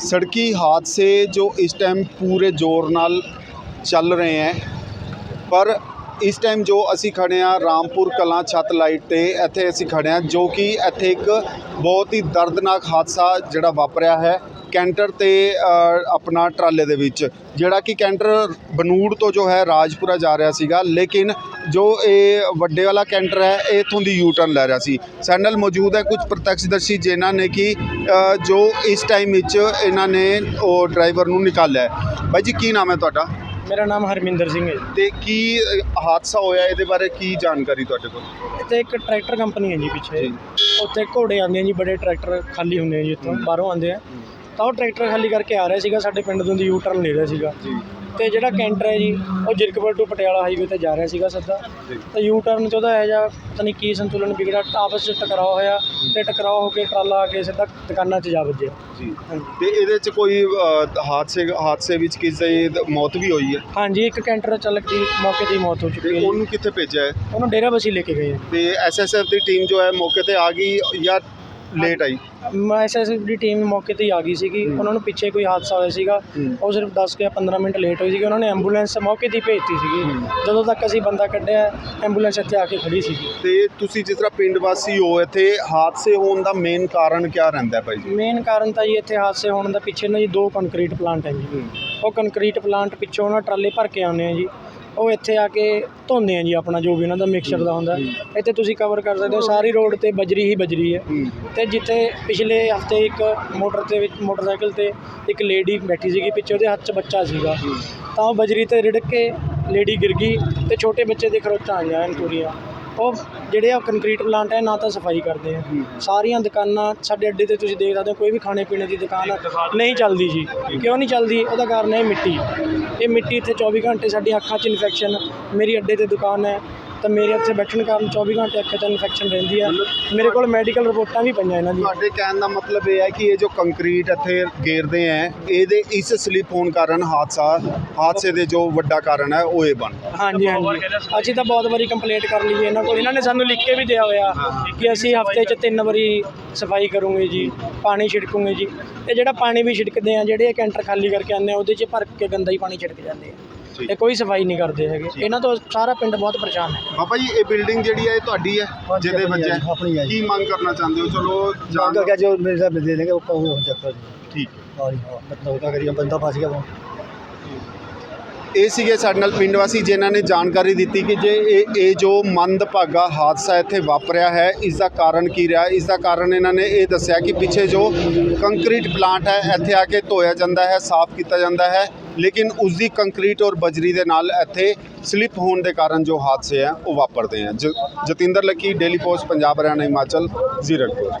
ਸੜਕੀ ਹਾਦਸੇ ਜੋ ਇਸ ਟਾਈਮ ਪੂਰੇ ਜ਼ੋਰ ਨਾਲ ਚੱਲ ਰਹੇ ਹੈ। ਪਰ ਇਸ ਟਾਈਮ ਜੋ ਅਸੀਂ ਖੜੇ ਆ ਰਾਮਪੁਰ ਕਲਾਂ ਛੱਤ ਲਾਈਟ ਤੇ, ਇੱਥੇ ਅਸੀਂ ਖੜੇ ਆ ਜੋ ਕਿ ਇੱਥੇ ਇੱਕ ਬਹੁਤ ਹੀ ਦਰਦਨਾਕ ਹਾਦਸਾ ਜਿਹੜਾ ਵਾਪਰਿਆ ਹੈ। ਕੈਂਟਰ ਤੇ ਆਪਣਾ ਟਰਾਲੇ ਦੇ ਵਿੱਚ ਜਿਹੜਾ ਕਿ ਕੈਂਟਰ ਬਨੂੜ ਤੋਂ ਜੋ ਹੈ ਰਾਜਪੁਰਾ ਜਾ ਰਿਹਾ ਸੀਗਾ ਲੇਕਿਨ ਜੋ ਇਹ ਵੱਡੇ ਵਾਲਾ ਕੈਂਟਰ ਹੈ ਇਹ ਇੱਥੋਂ ਦੀ ਯੂ ਟਰਨ ਲੈ ਰਿਹਾ ਸੀ। ਸਾਡੇ ਨਾਲ ਮੌਜੂਦ ਹੈ ਕੁਝ ਪ੍ਰਤੱਖਦਰਸ਼ੀ ਜਿਨ੍ਹਾਂ ਨੇ ਕਿ ਜੋ ਇਸ ਟਾਈਮ ਵਿੱਚ ਇਹਨਾਂ ਨੇ ਉਹ ਡਰਾਈਵਰ ਨੂੰ ਨਿਕਾਲਿਆ ਬਾਈ ਜੀ ਕੀ ਨਾਮ ਹੈ ਤੁਹਾਡਾ? ਮੇਰਾ ਨਾਮ ਹਰਮਿੰਦਰ ਸਿੰਘ ਹੈ। ਤੇ ਕੀ ਹਾਦਸਾ ਹੋਇਆ ਇਹਦੇ ਬਾਰੇ ਕੀ ਜਾਣਕਾਰੀ ਤੁਹਾਡੇ ਕੋਲ? ਇੱਥੇ ਇੱਕ ਟਰੈਕਟਰ ਕੰਪਨੀ ਹੈ ਜੀ ਪਿੱਛੇ। ਉੱਥੇ ਘੋੜੇ ਆਉਂਦੇ ਆ ਜੀ ਬੜੇ ਟਰੈਕਟਰ ਖਾਲੀ ਹੁੰਦੇ ਆ ਜੀ ਇੱਥੋਂ ਬਾਹਰੋਂ ਆਉਂਦੇ ਆ। ਤਾਂ ਉਹ ਟਰੈਕਟਰ ਖਾਲੀ ਕਰਕੇ ਆ ਰਿਹਾ ਸੀਗਾ ਸਾਡੇ ਪਿੰਡ ਤੋਂ ਦੀ ਯੂ ਟਰਨ ਲੈ ਰਿਹਾ ਸੀਗਾ। ਜੀ। ਤੇ ਜਿਹੜਾ ਕੈਂਟਰ ਹੈ ਜੀ ਉਹ ਜਿਰਕਪੁਰ ਤੋਂ ਪਟਿਆਲਾ ਹਾਈਵੇ ਤੇ ਜਾ ਰਿਹਾ ਸੀਗਾ ਸਿੱਧਾ। ਜੀ। ਤੇ ਯੂ ਟਰਨ 'ਚ ਉਹਦਾ ਇਹ ਜਿਹਾ ਪਤਾ ਨਹੀਂ ਕੀ ਸੰਤੁਲਨ ਵਿਗੜਿਆ ਆਪਸ 'ਚ ਟਕਰਾਅ ਹੋਇਆ ਤੇ ਟਕਰਾਅ ਹੋ ਕੇ ਟਰਾਲਾ ਆ ਕੇ ਸਿੱਧਾ ਦੁਕਾਨਾਂ 'ਚ ਜਾ ਵੱਜਿਆ। ਜੀ। ਤੇ ਇਹਦੇ ਚ ਕੋਈ ਅ, ਹਾਦਸੇ ਹਾਦਸੇ ਵਿੱਚ ਕਿਸੇ ਦੀ ਮੌਤ ਵੀ ਹੋਈ ਹੈ? ਹਾਂਜੀ ਇੱਕ ਕੈਂਟਰ ਚਾਲਕ ਦੀ ਮੌਕੇ ਤੇ ਹੀ ਮੌਤ ਹੋ ਚੁੱਕੀ ਤੇ ਹੈ ਜੀ। ਉਹਨੂੰ ਕਿੱਥੇ ਭੇਜਿਆ ਹੈ? ਉਹਨੂੰ ਡੇਰਾ ਬਸੀ ਲੈ ਕੇ ਗਏ ਆ। ਤੇ ਐਸਐਸਐਫ ਦੀ ਟੀਮ ਜੋ ਹੈ ਮੌਕੇ ਤੇ ਆ ਗਈ ਜਾਂ ਲੇਟ ਆਈ। ਐਸਐਸਐਫ ਦੀ ਟੀਮ ਮੌਕੇ ਤੇ ਹੀ ਆ ਗਈ ਸੀਗੀ ਉਹਨਾਂ ਨੂੰ ਪਿੱਛੇ ਕੋਈ ਹਾਦਸਾ ਹੋਇਆ ਸੀਗਾ। ਉਹ ਸਿਰਫ 10 ਜਾਂ 15 ਮਿੰਟ ਲੇਟ ਹੋਈ ਸੀਗੀ ਉਹਨਾਂ ਨੇ ਐਂਬੂਲੈਂਸ ਮੌਕੇ ਤੇ ਹੀ ਭੇਜਤੀ ਸੀਗੀ। ਜਦੋਂ ਤੱਕ ਅਸੀਂ ਬੰਦਾ ਕੱਢਿਆ ਐਂਬੂਲੈਂਸ ਇੱਥੇ ਆ ਕੇ ਖੜੀ ਸੀਗੀ। ਤੇ ਤੁਸੀਂ ਜਿਸ ਤਰ੍ਹਾਂ ਪਿੰਡ ਵਾਸੀ ਹੋ ਇੱਥੇ ਹਾਦਸੇ ਹੋਣ ਦਾ ਮੇਨ ਕਾਰਨ ਕੀ ਰਹਿੰਦਾ ਹੈ ਭਾਈ ਜੀ? ਮੇਨ ਕਾਰਨ ਤਾਂ ਜੀ ਇੱਥੇ ਹਾਦਸੇ ਹੋਣ ਦਾ ਪਿੱਛੇ ਨਾ ਜੀ ਦੋ ਕੰਕਰੀਟ ਪਲਾਂਟ ਹੈ ਜੀ। ਉਹ ਕੰਕਰੀਟ ਪਲਾਂਟ ਪਿੱਛੋਂ ਨਾ ਟਰਾਲੇ ਭਰ ਕੇ ਆਉਂਦੇ ਆ ਜੀ। ਉਹ ਇੱਥੇ ਆ ਕੇ ਧੋਂਦੇ ਆ ਜੀ ਆਪਣਾ ਜੋ ਵੀ ਉਹਨਾਂ ਦਾ ਮਿਕਸਚਰ ਦਾ ਹੁੰਦਾ। ਇੱਥੇ ਤੁਸੀਂ ਕਵਰ ਕਰ ਸਕਦੇ ਹੋ, ਸਾਰੀ ਰੋਡ ਤੇ ਬਜਰੀ ਹੀ ਬਜਰੀ ਹੈ। ਹੂੰ ਤੇ ਜਿੱਥੇ ਪਿਛਲੇ ਹਫ਼ਤੇ ਇੱਕ ਮੋਟਰ ਤੇ ਵਿੱਚ, ਮੋਟਰਸਾਈਕਲ ਤੇ ਇੱਕ ਲੇਡੀ ਬੈਠੀ ਸੀਗੀ, ਪਿੱਛੇ ਉਹਦੇ ਹੱਥ 'ਚ ਬੱਚਾ ਸੀਗਾ। ਤਾਂ ਉਹ ਬਜਰੀ ਤੇ ਰਿੜਕ ਕੇ ਲੇਡੀ ਗਿਰ ਗਈ ਤੇ ਛੋਟੇ ਬੱਚੇ ਦੇ ਖਰੋਚਾਂ ਆਈਆਂ ਹਨ ਪੂਰੀਆਂ ਉਹ ਜਿਹੜੇ ਆ ਕੰਕਰੀਟ ਪਲਾਂਟ ਹੈ, ਨਾ ਤਾਂ ਸਫ਼ਾਈ ਕਰਦੇ ਆ। ਸਾਰੀਆਂ ਦੁਕਾਨਾਂ, ਸਾਡੇ ਅੱਡੇ ਤੇ ਤੁਸੀਂ ਦੇਖ ਸਕਦੇ ਹੋ, ਕੋਈ ਵੀ ਖਾਣੇ ਪੀਣੇ ਦੀ ਦੁਕਾਨ ਨਹੀਂ ਚੱਲਦੀ ਜੀ। ਕਿਉਂ ਨਹੀਂ ਚੱਲਦੀ? ਉਹਦਾ ਕਾਰਨ ਹੈ ਮਿੱਟੀ। ਇਹ ਮਿੱਟੀ ਇੱਥੇ 24 ਘੰਟੇ ਸਾਡੀ ਅੱਖਾਂ 'ਚ ਇਨਫੈਕਸ਼ਨ ਮੇਰੀ ਅੱਡੇ ਤੇ ਦੁਕਾਨ ਹੈ। ਤਾਂ ਮੇਰੇ ਇੱਥੇ ਬੈਠਣ ਕਾਰਨ 24 ਘੰਟੇ ਅੱਖਾਂ 'ਚ ਇਨਫੈਕਸ਼ਨ ਰਹਿੰਦੀ ਹੈ ਮੇਰੇ ਕੋਲ ਮੈਡੀਕਲ ਰਿਪੋਰਟਾਂ ਵੀ ਪਈਆਂ ਇਹਨਾਂ ਦੀਆਂ। ਤੁਹਾਡੇ ਕਹਿਣ ਦਾ ਮਤਲਬ ਇਹ ਹੈ ਕਿ ਇਹ ਜੋ ਕੰਕਰੀਟ ਇੱਥੇ ਗੇਰਦੇ ਹੈ ਇਹਦੇ ਇਸ ਸਲਿਪ ਹੋਣ ਕਾਰਨ ਹਾਦਸਾ ਹਾਦਸੇ ਦੇ ਜੋ ਵੱਡਾ ਕਾਰਨ ਹੈ ਉਹ ਇਹ ਬਣ ਹਾਂਜੀ ਹਾਂਜੀ। ਅਸੀਂ ਤਾਂ ਬਹੁਤ ਵਾਰੀ ਕੰਪਲੇਂਟ ਕਰ ਲਈ ਹੈ ਇਹਨਾਂ ਕੋਲ। ਇਹਨਾਂ ਨੇ ਸਾਨੂੰ ਲਿਖ ਕੇ ਵੀ ਦਿਆ ਹੋਇਆ ਕਿ ਅਸੀਂ ਹਫ਼ਤੇ 'ਚ ਤਿੰਨ ਵਾਰੀ ਸਫ਼ਾਈ ਕਰੂੰਗੇ ਜੀ ਪਾਣੀ ਛਿੜਕੂਗੇ ਜੀ। ਇਹ ਜਿਹੜਾ ਪਾਣੀ ਵੀ ਛਿੜਕਦੇ ਆ ਜਿਹੜੇ ਇਹ ਕੈਂਟਰ ਖਾਲੀ ਕਰਕੇ ਆਉਂਦੇ ਆ ਉਹਦੇ 'ਚ ਭਰ ਕੇ ਗੰਦਾ ਹੀ ਪਾਣੀ ਛਿੜਕ ਜਾਂਦੇ ਆ। ਇਹ ਕੋਈ ਸਫਾਈ ਨਹੀਂ ਕਰਦੇ ਹੈਗੇ ਇਹਨਾਂ ਤੋਂ ਸਾਰਾ ਪਿੰਡ ਬਹੁਤ ਪਰੇਸ਼ਾਨ ਹੈ ਬਾਬਾ ਜੀ ਇਹ ਬਿਲਡਿੰਗ ਜਿਹੜੀ ਹੈ ਇਹ ਤੁਹਾਡੀ ਹੈ ਜਿਹਦੇ ਵੱਜਿਆ ਹੈ? ਆਪਣੀ ਹੈ ਜੀ ਕੀ ਮੰਗ ਕਰਨਾ ਚਾਹੁੰਦੇ ਹੋ ਚਲੋ ਜਾਣ जान का जो मेरे साथ दे देंगे वो कहो हो सकता है ਠੀਕ ਹੈ और हाँ मतलब क्या करिए बंदा फंस गया वो ਇਹ ਸੀਗੇ ਸਾਡੇ ਨਾਲ ਪਿੰਡ ਵਾਸੀ ਜਿਨ੍ਹਾਂ ਨੇ ਜਾਣਕਾਰੀ ਦਿੱਤੀ ਕਿ ਜੇ ਇਹ ਇਹ ਜੋ ਮੰਦਭਾਗਾ ਹਾਦਸਾ ਇੱਥੇ ਵਾਪਰਿਆ ਹੈ ਇਸ ਦਾ ਕਾਰਨ ਕੀ ਰਿਹਾ ਇਸ ਦਾ ਕਾਰਨ ਇਹਨਾਂ ਨੇ ਇਹ ਦੱਸਿਆ ਕਿ ਪਿੱਛੇ ਜੋ ਕੰਕਰੀਟ ਪਲਾਂਟ ਹੈ ਇੱਥੇ ਆ ਕੇ ਧੋਇਆ ਜਾਂਦਾ ਹੈ ਸਾਫ਼ ਕੀਤਾ ਜਾਂਦਾ ਹੈ ਲੇਕਿਨ ਉਸ ਦੀ ਕੰਕਰੀਟ ਔਰ ਬਜਰੀ ਦੇ ਨਾਲ ਇੱਥੇ ਸਲਿਪ ਹੋਣ ਦੇ ਕਾਰਨ ਜੋ ਹਾਦਸੇ ਹੈ ਉਹ ਵਾਪਰਦੇ ਹੈ ਜ- Jatinder Lucky, daily post, Punjab, Haryana, Himachal, Zirakpur.